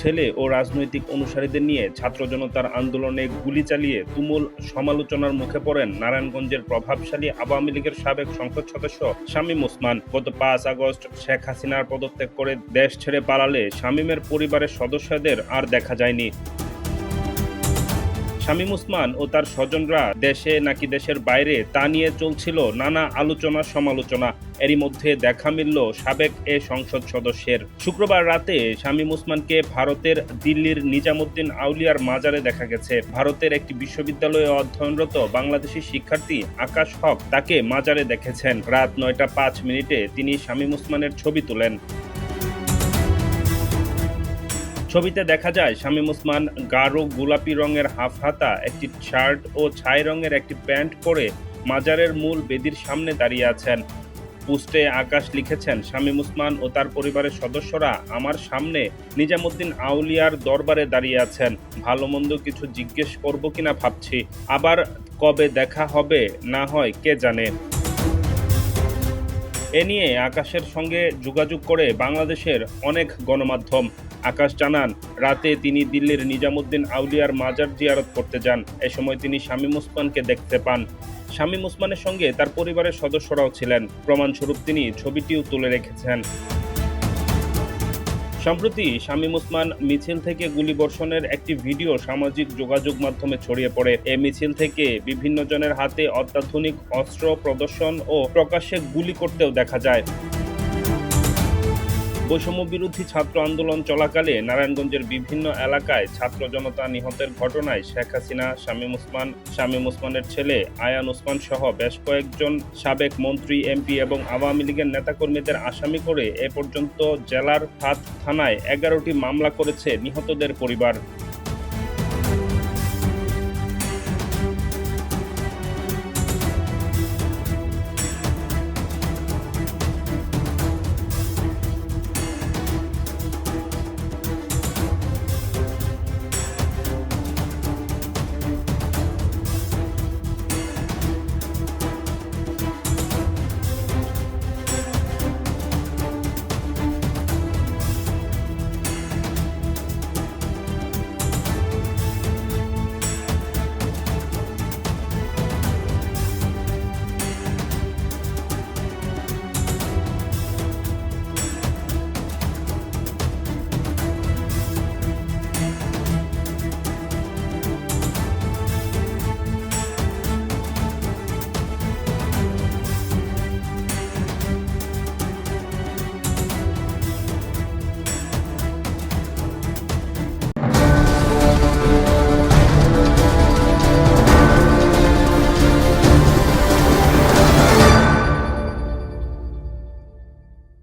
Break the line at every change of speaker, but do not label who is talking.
ছেলে ও রাজনৈতিক অনুসারীদের নিয়ে ছাত্র জনতার আন্দোলনে গুলি চালিয়ে তুমুল সমালোচনার মুখে পড়েন নারায়ণগঞ্জের প্রভাবশালী আওয়ামী লীগের সাবেক সংসদ সদস্য শামীম ওসমান। গত পাঁচ আগস্ট শেখ হাসিনার পদত্যাগ করে দেশ ছেড়ে পালালে শামীমের পরিবারের সদস্যদের আর দেখা যায়নি। শামীম উসমান ও তার স্বজনরা দেশে নাকি দেশের বাইরে তা নিয়ে চলছিল নানা আলোচনা সমালোচনা। এরই মধ্যে দেখা মিলল সাবেক এ সংসদ সদস্যের। শুক্রবার রাতে শামীম উসমানকে ভারতের দিল্লির নিজামুদ্দিন আউলিয়ার মাজারে দেখা গেছে। ভারতের একটি বিশ্ববিদ্যালয়ে অধ্যয়নরত বাংলাদেশি শিক্ষার্থী আকাশ হক তাকে মাজারে দেখেছেন। রাত নয়টা পাঁচ মিনিটে তিনি শামীম উসমানের ছবি তোলেন। ছবিতে দেখা যায়, শামীম ওসমান গাঢ় গোলাপি রঙের হাফ হাতা একটি শার্ট ও ছাই রঙের একটি প্যান্ট পরে মাজারের মূল বেদির সামনে দাঁড়িয়ে আছেন। পোস্টে আকাশ লিখেছেন, শামীম ওসমান ও তার পরিবারের সদস্যরা আমার সামনে নিজামুদ্দিন আউলিয়ার দরবারে দাঁড়িয়ে আছেন। ভালো মন্দ কিছু জিজ্ঞেস করব কিনা ভাবছি। আবার কবে দেখা হবে, না হয় কে জানে? এ নিয়ে আকাশের সঙ্গে যোগাযোগ করে বাংলাদেশের অনেক গণমাধ্যম। আকাশ জানান, রাতে তিনি দিল্লির নিজামুদ্দিন আউলিয়ার মাজার জিয়ারত করতে যান। এ সময় তিনি শামীম ওসমানকে দেখতে পান। শামীম ওসমানের সঙ্গে তার পরিবারের সদস্যরাও ছিলেন। প্রমাণস্বরূপ তিনি ছবিটিও তুলে রেখেছেন। সম্প্রতি শামীম ওসমান মিছিল থেকে গুলিবর্ষণের একটি ভিডিও সামাজিক যোগাযোগ মাধ্যমে ছড়িয়ে পড়ে। এ মিছিল থেকে বিভিন্ন জনের হাতে অত্যাধুনিক অস্ত্র প্রদর্শন ও প্রকাশ্যে গুলি করতেও দেখা যায়। বৈষম্য বিরোধী ছাত্র আন্দোলন চলাকালে নারায়ণগঞ্জের বিভিন্ন এলাকায় ছাত্র জনতা নিহতের ঘটনায় শেখ হাসিনা, শামীম ওসমান, শামীম ওসমানের ছেলে আয়ান ওসমান সহ বেশ কয়েকজন সাবেক মন্ত্রী, এমপি এবং আওয়ামী লীগের নেতাকর্মীদের আসামি করে এ পর্যন্ত জেলার সাত থানায় এগারোটি মামলা করেছে নিহতদের পরিবার।